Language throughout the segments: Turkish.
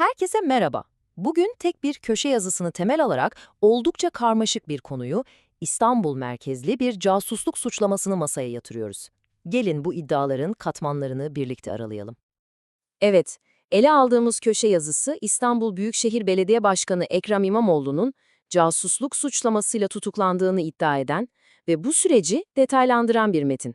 Herkese merhaba. Bugün tek bir köşe yazısını temel alarak oldukça karmaşık bir konuyu İstanbul merkezli bir casusluk suçlamasını masaya yatırıyoruz. Gelin bu iddiaların katmanlarını birlikte aralayalım. Evet, ele aldığımız köşe yazısı İstanbul Büyükşehir Belediye Başkanı Ekrem İmamoğlu'nun casusluk suçlamasıyla tutuklandığını iddia eden ve bu süreci detaylandıran bir metin.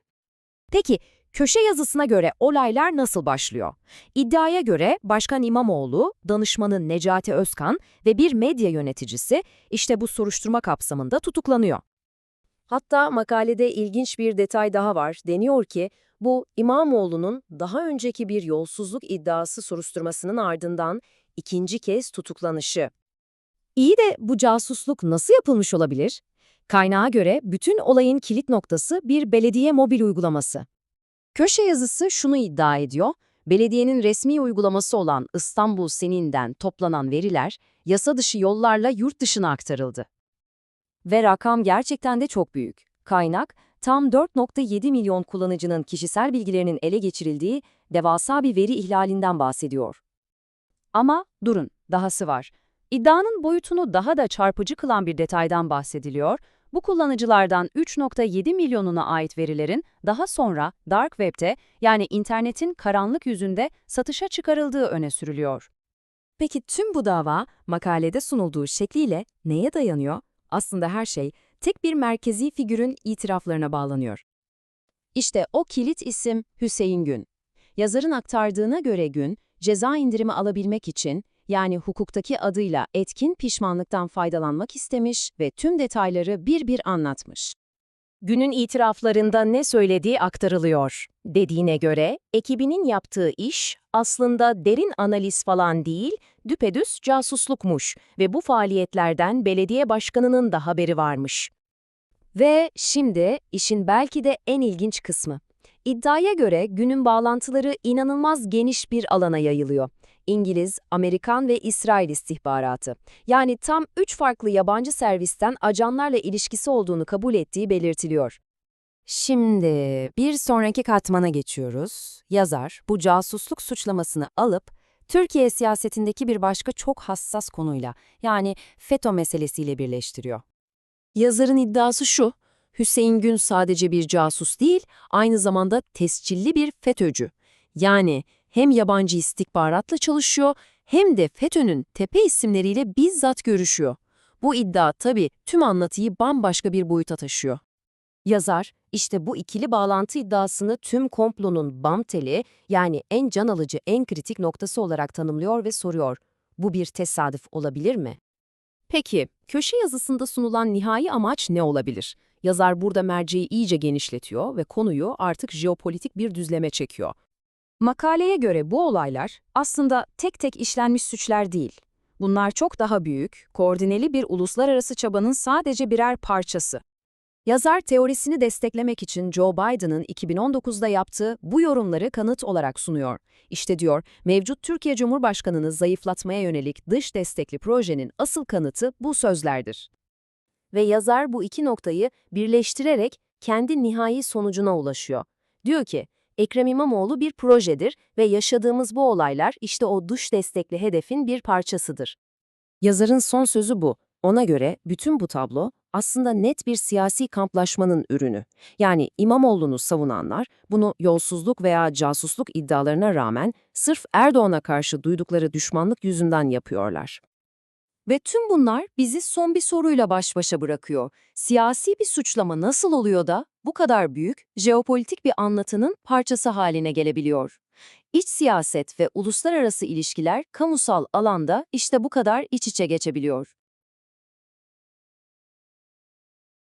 Peki, köşe yazısına göre olaylar nasıl başlıyor? İddiaya göre Başkan İmamoğlu, danışmanı Necati Özkan ve bir medya yöneticisi işte bu soruşturma kapsamında tutuklanıyor. Hatta makalede ilginç bir detay daha var. Deniyor ki bu İmamoğlu'nun daha önceki bir yolsuzluk iddiası soruşturmasının ardından ikinci kez tutuklanışı. İyi de bu casusluk nasıl yapılmış olabilir? Kaynağa göre bütün olayın kilit noktası bir belediye mobil uygulaması. Köşe yazısı şunu iddia ediyor, belediyenin resmi uygulaması olan İstanbul Senin'den toplanan veriler yasa dışı yollarla yurt dışına aktarıldı. Ve rakam gerçekten de çok büyük. Kaynak, tam 4.7 milyon kullanıcının kişisel bilgilerinin ele geçirildiği devasa bir veri ihlalinden bahsediyor. Ama durun, dahası var. İddianın boyutunu daha da çarpıcı kılan bir detaydan bahsediliyor. Bu kullanıcılardan 3.7 milyonuna ait verilerin daha sonra Dark Web'te yani internetin karanlık yüzünde satışa çıkarıldığı öne sürülüyor. Peki tüm bu dava makalede sunulduğu şekliyle neye dayanıyor? Aslında her şey tek bir merkezi figürün itiraflarına bağlanıyor. İşte o kilit isim Hüseyin Gün. Yazarın aktardığına göre Gün, ceza indirimi alabilmek için yani hukuktaki adıyla etkin pişmanlıktan faydalanmak istemiş ve tüm detayları bir bir anlatmış. Günün itiraflarında ne söylediği aktarılıyor. Dediğine göre ekibinin yaptığı iş aslında derin analiz falan değil, düpedüz casuslukmuş ve bu faaliyetlerden belediye başkanının da haberi varmış. Ve şimdi işin belki de en ilginç kısmı. İddiaya göre günün bağlantıları inanılmaz geniş bir alana yayılıyor. İngiliz, Amerikan ve İsrail istihbaratı. Yani tam üç farklı yabancı servisten ajanlarla ilişkisi olduğunu kabul ettiği belirtiliyor. Şimdi bir sonraki katmana geçiyoruz. Yazar bu casusluk suçlamasını alıp Türkiye siyasetindeki bir başka çok hassas konuyla yani FETÖ meselesiyle birleştiriyor. Yazarın iddiası şu, Hüseyin Gün sadece bir casus değil, aynı zamanda tescilli bir FETÖ'cü. Yani hem yabancı istihbaratla çalışıyor hem de FETÖ'nün tepe isimleriyle bizzat görüşüyor. Bu iddia tabii tüm anlatıyı bambaşka bir boyuta taşıyor. Yazar, işte bu ikili bağlantı iddiasını tüm komplonun bam teli, yani en can alıcı, en kritik noktası olarak tanımlıyor ve soruyor. Bu bir tesadüf olabilir mi? Peki, köşe yazısında sunulan nihai amaç ne olabilir? Yazar burada merceği iyice genişletiyor ve konuyu artık jeopolitik bir düzleme çekiyor. Makaleye göre bu olaylar aslında tek tek işlenmiş suçlar değil. Bunlar çok daha büyük, koordineli bir uluslararası çabanın sadece birer parçası. Yazar teorisini desteklemek için Joe Biden'ın 2019'da yaptığı bu yorumları kanıt olarak sunuyor. İşte diyor, mevcut Türkiye Cumhurbaşkanı'nı zayıflatmaya yönelik dış destekli projenin asıl kanıtı bu sözlerdir. Ve yazar bu iki noktayı birleştirerek kendi nihai sonucuna ulaşıyor. Diyor ki, Ekrem İmamoğlu bir projedir ve yaşadığımız bu olaylar işte o dış destekli hedefin bir parçasıdır. Yazarın son sözü bu. Ona göre bütün bu tablo aslında net bir siyasi kamplaşmanın ürünü. Yani İmamoğlu'nu savunanlar bunu yolsuzluk veya casusluk iddialarına rağmen sırf Erdoğan'a karşı duydukları düşmanlık yüzünden yapıyorlar. Ve tüm bunlar bizi son bir soruyla baş başa bırakıyor. Siyasi bir suçlama nasıl oluyor da bu kadar büyük, jeopolitik bir anlatının parçası haline gelebiliyor? İç siyaset ve uluslararası ilişkiler kamusal alanda işte bu kadar iç içe geçebiliyor.